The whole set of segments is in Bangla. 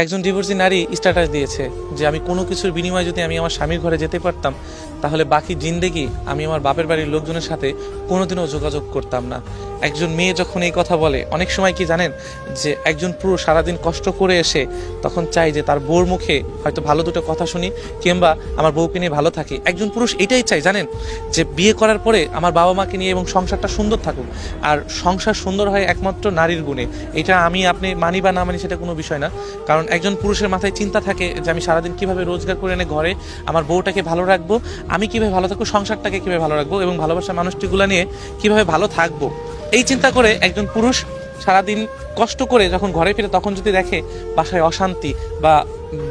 একজন ডিভোর্সি নারী স্ট্যাটাস দিয়েছে যে আমি কোনো কিছুর বিনিময়ে যদি আমি আমার স্বামীর ঘরে যেতে পারতাম, তাহলে বাকি জিন্দেগি আমি আমার বাপের বাড়ির লোকজনের সাথে কোনোদিনও যোগাযোগ করতাম না। একজন মেয়ে যখন এই কথা বলে, অনেক সময় কি জানেন যে একজন পুরুষ সারাদিন কষ্ট করে এসে তখন চাই যে তার বউর মুখে হয়তো ভালো দুটো কথা শুনি কিংবা আমার বউকে নিয়ে ভালো থাকি। একজন পুরুষ এটাই চাই জানেন যে বিয়ে করার পরে আমার বাবা মাকে নিয়ে এবং সংসারটা সুন্দর থাকুক। আর সংসার সুন্দর হয় একমাত্র নারীর গুণে। এটা আমি, আপনি মানি বা না মানি সেটা কোনো বিষয় না। কারণ একজন পুরুষের মাথায় চিন্তা থাকে যে আমি সারাদিন কীভাবে রোজগার করে এনে ঘরে আমার বউটাকে ভালো রাখব, আমি কীভাবে ভালো থাকব, সংসারটাকে কীভাবে ভালো রাখব এবং ভালোবাসার মানুষটিগুলো নিয়ে কীভাবে ভালো থাকব। এই চিন্তা করে একজন পুরুষ সারাদিন কষ্ট করে যখন ঘরে ফিরে তখন যদি দেখে বাসায় অশান্তি বা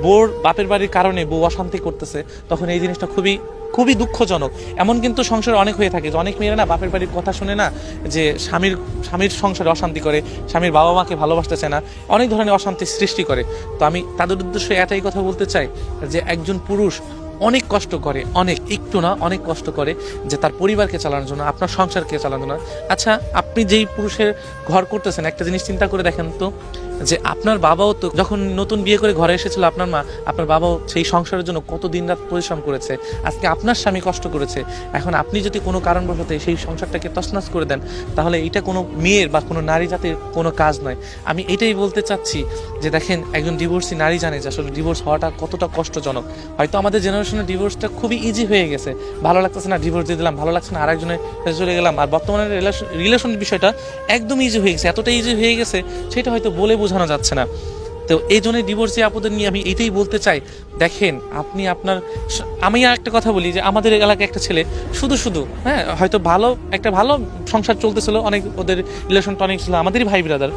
বোর বাপের বাড়ির কারণে বউ অশান্তি করতেছে, তখন এই জিনিসটা খুবই খুবই দুঃখজনক। এমন কিন্তু সংসারে অনেক হয়ে থাকে যে অনেক মেয়েরা না বাপের বাড়ির কথা শুনে না যে স্বামীর স্বামীর সংসারে অশান্তি করে, স্বামীর বাবা মাকে ভালোবাসতেছে না, অনেক ধরনের অশান্তি সৃষ্টি করে। তো আমি তাদের উদ্দেশ্যে এটাই কথা বলতে চাই যে একজন পুরুষ অনেক কষ্ট করে, অনেক, একটু না, অনেক কষ্ট করে যে তার পরিবারকে চালানোর জন্য, আপনার সংসারকে চালানোর জন্য। আচ্ছা আপনি যেই পুরুষের ঘর করতেছেন, একটা জিনিস চিন্তা করে দেখেন তো যে আপনার বাবাও তো যখন নতুন বিয়ে করে ঘরে এসেছিল আপনার মা, আপনার বাবাও সেই সংসারের জন্য কত দিন রাত পরিশ্রম করেছে। আজকে আপনার স্বামী কষ্ট করেছে। এখন আপনি যদি কোনো কারণবশত সেই সংসারটাকে তছনছ করে দেন, তাহলে এটা কোনো মেয়ের বা কোনো নারী জাতির কোনো কাজ নয়। আমি এটাই বলতে চাচ্ছি যে দেখেন, একজন ডিভোর্সি নারী জানে যে আসলে ডিভোর্স হওয়াটা কতটা কষ্টজনক। হয়তো আমাদের জেনারেশনের ডিভোর্সটা খুবই ইজি হয়ে গেছে। ভালো লাগতেছে না ডিভোর্স দিয়ে দিলাম, ভালো লাগছে না আরেকজনের কাছে চলে গেলাম। আর বর্তমানে রিলেশন বিষয়টা একদম ইজি হয়ে গেছে। এতটা ইজি হয়ে গেছে, সেটা হয়তো বলে বোঝানো যাচ্ছে না। তো এই জন্য ডিভোর্সি আপদের নিয়ে আমি এটাই বলতে চাই। দেখেন, আপনি আপনার আমি আর একটা কথা বলি যে, আমাদের এলাকায় একটা ছেলে, শুধু শুধু হ্যাঁ হয়তো ভালো, একটা ভালো সংসার চলতেছিল, অনেক ওদের রিলেশনটা অনেক ছিল, আমাদেরই ভাই ব্রাদার